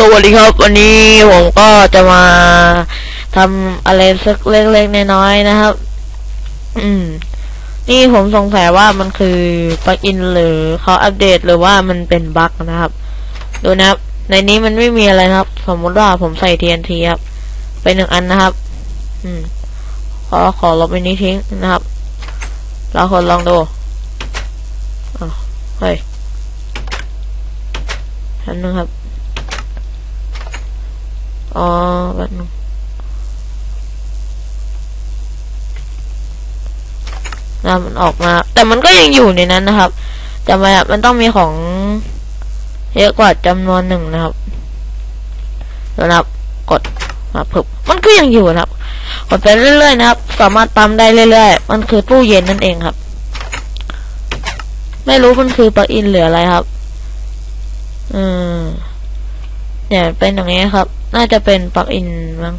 สวัสดีครับ วันนี้ผมก็จะมาทำอะไรสักเล็กๆน้อยๆนะครับ อืม นี่ผมสงสัยว่ามันคือปลั๊กอินหรือเขาอัปเดตหรือว่ามันเป็นบั๊กนะครับ ดูนะครับ ในนี้มันไม่มีอะไรครับ สมมติว่าผมใส่ TNT ครับ ไปหนึ่งอันนะครับ อืม ขอขอลบไปนี้ทิ้งนะครับ เราคนลองดูอ้าวเฮ้ยอันนึงครับ อ๋อแบบนึงนะมันออกมา แต่มันก็ยังอยู่ในนั้นนะครับจำไว้มันต้องมีของเยอะกว่าจำนวนหนึ่งนะครับแล้วนะครับ กดมาพึบมันก็ยังอยู่นะครับ กดไปเรื่อยๆนะครับ สามารถปั๊มได้เรื่อยๆ มันคือตู้เย็นนั่นเองครับ ไม่รู้มันคือปลั๊กอินหรืออะไรครับ อืมเนี่ยเป็นอย่างนี้ครับ น่าจะเป็นปลั๊กอินมั้ง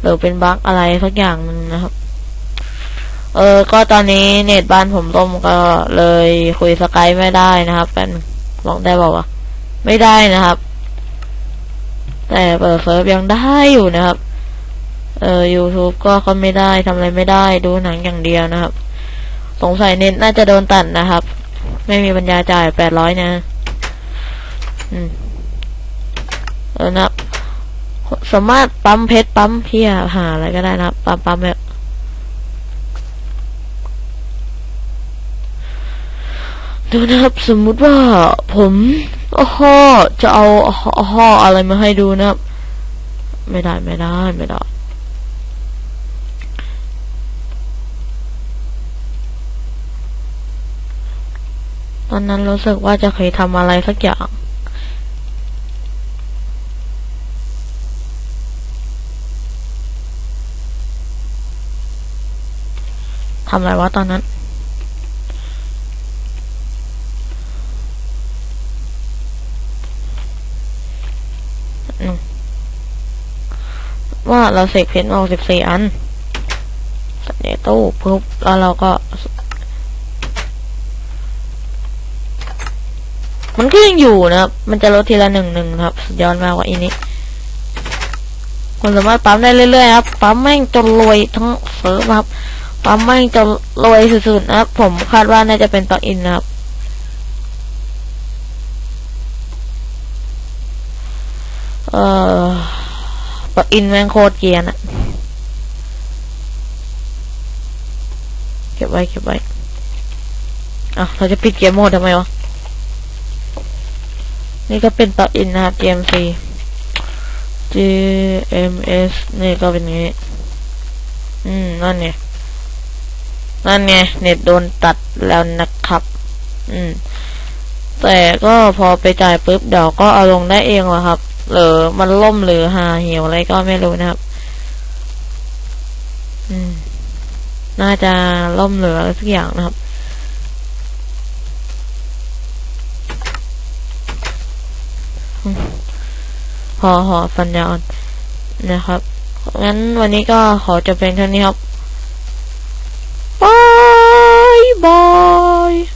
หรือเป็นบั๊กอะไรสักอย่างหนึงนะครับ เออ ก็ตอนนี้เน็ตบ้านผมล่มก็เลยคุยสกายไม่ได้นะครับเป็นลองได้บอกว่า ไม่ได้นะครับ แต่เปิดเซิร์ฟยังได้อยู่นะครับ เออ YouTube ก็เขาไม่ได้ทำอะไรไม่ได้ดูหนังอย่างเดียวนะครับ สงสัยเน็ตน่าจะโดนตัดนะครับ ไม่มีปัญญาจ่ายแปดร้อยนะ อืม เออนะ สามารถปั๊มเพชรปั๊มเพียหาอะไรก็ได้นะครับปั๊มปั๊มแบบดูนะครับ สมมุติว่าผมอ้อห่อจะเอาอ้อห่ออะไรมาให้ดูนะครับ ไม่ได้ไม่ได้ไม่ได้ตอนนั้นรู้สึกว่าจะเคยทำอะไรสักอย่าง ทำอะไรวะตอนนั้น ว่าเราเสกเพชรมาสิบสี่อันใส่ในตู้ปุ๊บแล้วเราก็ มันก็ยังอยู่นะครับ มันจะลดทีละหนึ่งหนึ่งครับสุดยอดมากกว่าอีนี้คนสามารถปั๊มได้เรื่อยๆครับ ปั๊มแม่งจนรวยทั้งเซิร์ฟครับ ปั๊มแม่งจะรวยสุดๆนะครับ ผมคาดว่าน่าจะเป็นปลั๊กอินนะครับ เอ่อปลั๊กอินแม่งโคตรเกียร์นะเก็บไว้เก็บไว้อะเราจะปิดเกมโหมดทำไมวะ นี่ก็เป็นปลั๊กอินนะครับ GMC GMS นี่ก็เป็นงนี้ อืม นั่นไง นั่นไงเน็ตโดนตัดแล้วนะครับ อืม แต่ก็พอไปจ่ายปุ๊บเดี๋ยวก็เอาลงได้เองแหละครับ หรือมันล่มหรือหาเหี่ยวอะไรก็ไม่รู้นะครับ อืม น่าจะล่มหรืออะไรสักอย่างนะครับพอหอฟันยาอ่อนนะครับ งั้นวันนี้ก็ขอจบเพียงเท่านี้ครับ Bye!